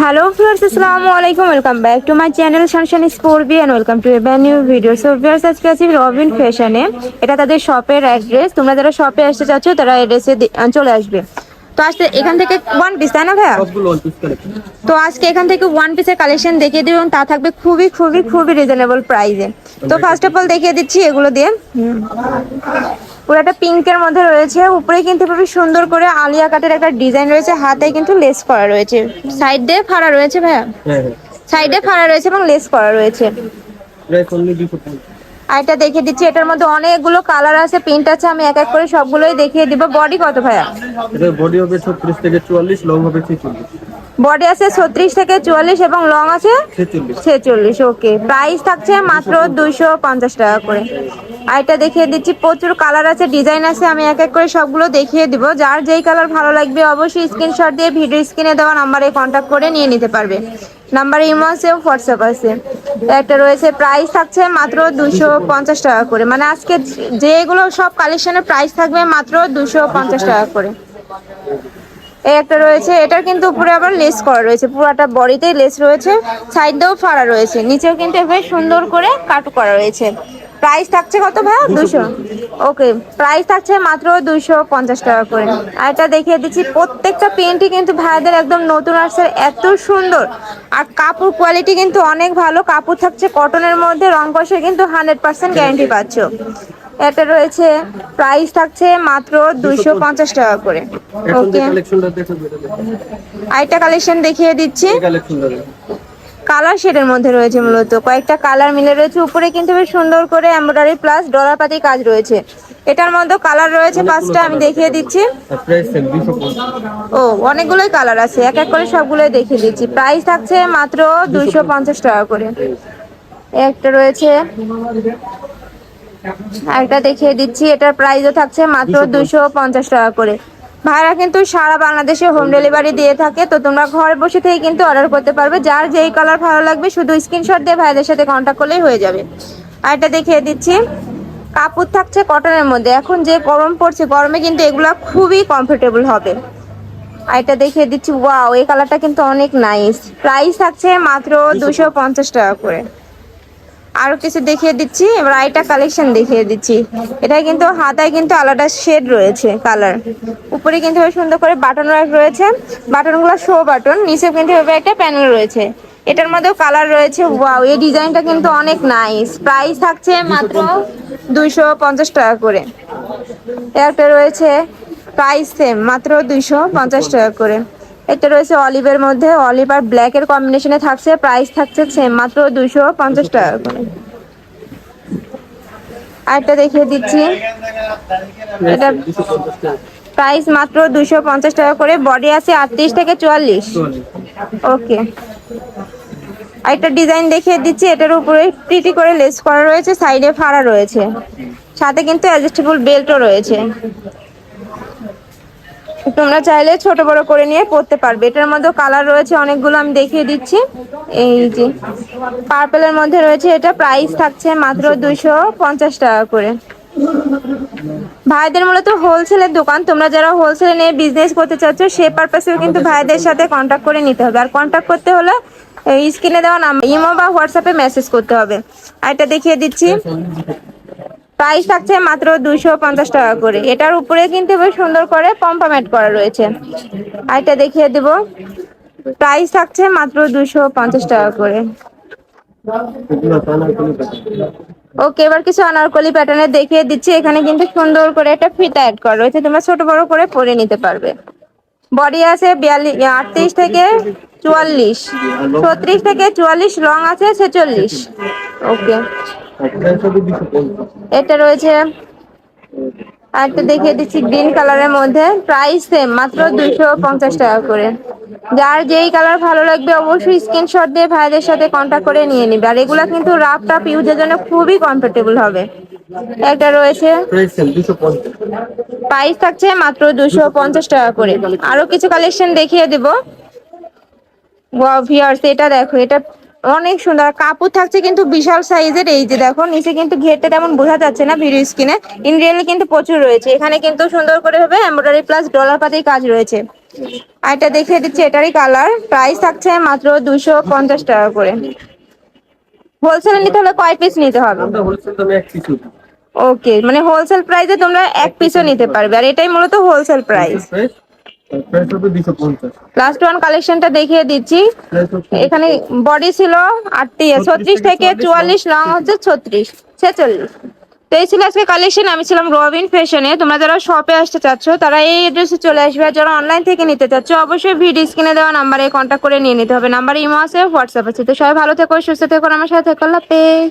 Hello friends আসসালামু আলাইকুম welcome back to my channel সানশান স্পোর্বি and welcome to a new video so viewers আজকে আছি রবিন ফ্যাশনে এটা তাদের শপের অ্যাড্রেস তোমরা যারা শপে আসতে চাচ্ছ তারা অ্যাড্রেসে চলে আসবে। তো আজকে এখান থেকে ওয়ান পিস তাই না ভাইয়া? তো আজকে এখান থেকে ওয়ান পিসের কালেকশন দেখিয়ে দেবো এবং তা থাকবে খুবই খুবই খুবই রিজনেবল প্রাইসে তো ফার্স্ট অফ অল দেখিয়ে দিচ্ছি এগুলো দিয়ে। হুম। পুরো একটা পিঙ্কের মধ্যে রয়েছে। উপরে কিন্তু খুবই সুন্দর করে আলিয়া কাটের একটা ডিজাইন রয়েছে। হাতে কিন্তু লেস করা রয়েছে। সাইড দিয়ে ফাড়া রয়েছে ভাইয়া? হ্যাঁ হ্যাঁ। সাইডে ফাড়া রয়েছে এবং লেস করা রয়েছে। আর এটা দেখিয়ে দিচ্ছি এটার মধ্যে অনেকগুলো কালার আছে প্রিন্ট আছে আমি এক এক করে সবগুলোই দেখিয়ে দিব। বডি কত ভাইয়া? বডি হবে ছত্রিশ থেকে চুয়াল্লিশ লং হবে ছেচল্লিশ। বডি আছে ছত্রিশ থেকে চুয়াল্লিশ এবং লং আছে ছেচল্লিশ। ওকে প্রাইস থাকছে মাত্র দুইশো পঞ্চাশ টাকা করে। আর এটা দেখিয়ে দিচ্ছি প্রচুর কালার আছে ডিজাইন আছে আমি এক এক করে সবগুলো দেখিয়ে দিব। যার যেই কালার ভালো লাগবে অবশ্যই স্ক্রিনশট দিয়ে ভিডিও স্ক্রিনে দেওয়া নাম্বারে কন্ট্যাক্ট করে নিয়ে নিতে পারবে। নাম্বারে ইমো আছে হোয়াটসঅ্যাপ আছে। একটা রয়েছে প্রাইস থাকছে মাত্র দুশো পঞ্চাশ টাকা করে। মানে আজকে যেগুলো সব কালেকশনের প্রাইস থাকবে মাত্র দুশো পঞ্চাশ টাকা করে। এই একটা রয়েছে এটার কিন্তু উপরে আবার লেস করা রয়েছে পুরোটা বডিতেই লেস রয়েছে সাইড দিয়েও ফাড়া রয়েছে নিচেও কিন্তু এভাবে সুন্দর করে কাটু করা রয়েছে। প্রাইস থাকছে কত ভাইয়া? দুশো ওকে প্রাইস থাকছে মাত্র দুশো পঞ্চাশ টাকা করে। আর এটা দেখিয়ে দিচ্ছি প্রত্যেকটা পেন্টই কিন্তু ভাইদের একদম নতুন আসছে এত সুন্দর। আর কাপড় কোয়ালিটি কিন্তু অনেক ভালো কাপড় থাকছে কটনের মধ্যে রং কষে কিন্তু হান্ড্রেড পার্সেন্ট গ্যারান্টি পাচ্ছ। এটা রয়েছে প্রাইস থাকছে মাত্র দুইশো পঞ্চাশ টাকা করে। ওকে আরেকটা কালেকশন দেখিয়ে দিচ্ছি। কালার শেডের মধ্যে রয়েছে মূলত। কয়েকটা কালার মিলে রয়েছে। উপরে কিন্তু বেশ সুন্দর করে এমব্রয়ডারি প্লাস ডলার পাতি কাজ রয়েছে। এটার মধ্যে কালার রয়েছে পাঁচটা আমি দেখিয়ে দিচ্ছি। ও অনেকগুলোই কালার আছে। এক এক করে সবগুলোই দেখিয়ে দিচ্ছি। প্রাইস থাকছে মাত্র দুইশো পঞ্চাশ টাকা করে। একটা রয়েছে আরেকটা দেখিয়ে দিচ্ছি এটার প্রাইসও থাকছে মাত্র দুইশো পঞ্চাশ। টাকা করে। ভাইরা কিন্তু সারা বাংলাদেশে হোম ডেলিভারি দিয়ে থাকে তো তোমরা ঘরে বসে থেকে কিন্তু অর্ডার করতে পারবে। যার যেই কালার ভালো লাগবে শুধু স্ক্রিনশট দিয়ে ভাইদের সাথে কন্ট্যাক্ট করলেই হয়ে যাবে। আর এটা দেখিয়ে দিচ্ছি কাপড় থাকছে কটনের মধ্যে। এখন যে গরম পড়ছে গরমে কিন্তু এগুলা খুবই কমফোর্টেবল হবে। আর এটা দেখিয়ে দিচ্ছি ওয়াও এই কালারটা কিন্তু অনেক নাইস প্রাইস থাকছে মাত্র দুশো পঞ্চাশ টাকা করে। আরও কিছু দেখিয়ে দিচ্ছি এবার আইটা কালেকশন দেখিয়ে দিচ্ছি। এটা কিন্তু হাতায় কিন্তু আলাদা শেড রয়েছে কালার উপরে কিন্তু সুন্দর করে বাটন ওয়ার্ক রয়েছে। বাটনগুলো শো বাটন নিচে কিন্তু একটা প্যানেল রয়েছে। এটার মধ্যেও কালার রয়েছে ওয়াও এই ডিজাইনটা কিন্তু অনেক নাইস প্রাইস থাকছে মাত্র দুইশো পঞ্চাশ টাকা করে। একটা রয়েছে প্রাইস সেম মাত্র দুইশো পঞ্চাশ টাকা করে। এটা রয়েছে অলিভের মধ্যে। অলিভ আর ব্ল্যাক এর কম্বিনেশনে থাকছে। প্রাইস থাকছে সেম মাত্র দুইশো পঞ্চাশ টাকা করে। আরেকটা দেখিয়ে দিচ্ছি। এটা দুশো প্রাইস মাত্র দুইশো পঞ্চাশ টাকা করে। বডি আছে আটত্রিশ থেকে চুয়াল্লিশ। ওকে আরেকটা ডিজাইন দেখিয়ে দিচ্ছি। এটার উপরে প্রিটি করে লেস করা রয়েছে সাইডে ফাড়া রয়েছে। সাথে কিন্তু অ্যাডজাস্টেবল বেল্টও রয়েছে। তোমরা চাইলে ছোট বড় করে নিয়ে পরতে পারবে। এটার মধ্যে কালার রয়েছে, অনেকগুলো আমি দেখিয়ে দিচ্ছি। এই যে পার্পেলের মধ্যে রয়েছে, এটা প্রাইস থাকছে মাত্র দুইশো পঞ্চাশ টাকা করে। ভাইদের মূলত হোলসেলের দোকান। তোমরা যারা হোলসেলে নিয়ে বিজনেস করতে চাচ্ছ, সে পারপাসেও কিন্তু ভাইদের সাথে কন্ট্যাক্ট করে নিতে হবে। আর কন্ট্যাক্ট করতে হলে স্ক্রিনে দেওয়া নাম্বার ইমো বা হোয়াটসঅ্যাপে মেসেজ করতে হবে। আর এটা দেখিয়ে দিচ্ছি। প্রাইস থাকছে মাত্র দুশো পঞ্চাশ টাকা করে। এটার উপরে কিন্তু বেশ সুন্দর করে পম্পামেট করা রয়েছে। আর এটা দেখিয়ে দেব। প্রাইস থাকছে মাত্র দুশো পঞ্চাশ টাকা করে। ওকে, এবার কিছু আনারকলি প্যাটার্নে দেখিয়ে দিচ্ছি। এখানে কিন্তু সুন্দর করে একটা ফিতা অ্যাড করা রয়েছে। তোমরা ছোট বড় করে পরে নিতে পারবে। বডি আছে বিয়াল্লিশ আটত্রিশ থেকে চুয়াল্লিশ। ছত্রিশ থেকে চুয়াল্লিশ লং আছে ছেচল্লিশ। ওকে। এটা রয়েছে আর একটা দেখিয়ে দিচ্ছি গ্রিন কালারের মধ্যে। প্রাইস সেম মাত্র দুইশো পঞ্চাশ টাকা করে। যার যেই কালার ভালো লাগবে অবশ্যই স্ক্রিনশট দিয়ে ভাইদের সাথে কন্ট্যাক্ট করে নিয়ে নিবে। আর এগুলা কিন্তু রাফ টাপ ইউজের জন্য খুবই কমফোর্টেবল হবে। একটা রয়েছে। প্রাইস থাকছে মাত্র দুশো পঞ্চাশ টাকা করে। আরও কিছু কালেকশন দেখিয়ে দেব। ভিয়ার্স এটা দেখো এটা অনেক সুন্দর। কাপড় থাকছে কিন্তু বিশাল সাইজের এই যে দেখো নিচে কিন্তু ঘেরটা তেমন বোঝা যাচ্ছে না ভিডিও স্ক্রিনে। ইন রিয়েলি কিন্তু প্রচুর রয়েছে। এখানে কিন্তু সুন্দর করে হবে এমব্রয়ডারি প্লাস ডলার পাতির কাজ রয়েছে। আর এটা দেখিয়ে দিচ্ছি এটারই কালার প্রাইস থাকছে মাত্র দুশো পঞ্চাশ টাকা করে। হোলসেলে নিতে হলে কয় পিস নিতে হবে? ওকে মানে হোলসেল প্রাইসে তোমরা এক পিসও নিতে পারবে। আর এটাই মূলত হোলসেল প্রাইস লাস্ট ওয়ান কালেকশনটা দেখিয়ে দিচ্ছি। এখানে বডি ছিল আটটি, ছত্রিশ থেকে চুয়াল্লিশ লং হচ্ছে ছত্রিশ, ছেচল্লিশ। তো এই ছিল আজকে কালেকশন আমি ছিলাম রবিন ফ্যাশনে তোমরা যারা শপে আসতে চাচ্ছ, তারা এই এড্রেসে চলে আসবে। আর যারা অনলাইন থেকে নিতে চাচ্ছ, অবশ্যই ভিডিও স্ক্রিনে দেওয়া নাম্বারে কন্ট্যাক্ট করে নিয়ে নিতে হবে। নাম্বার ইমো আছে হোয়াটসঅ্যাপ আছে। তো সবাই ভালো থেকো, সুস্থ থেকো আমার সাথে থেকো। হাফেজ।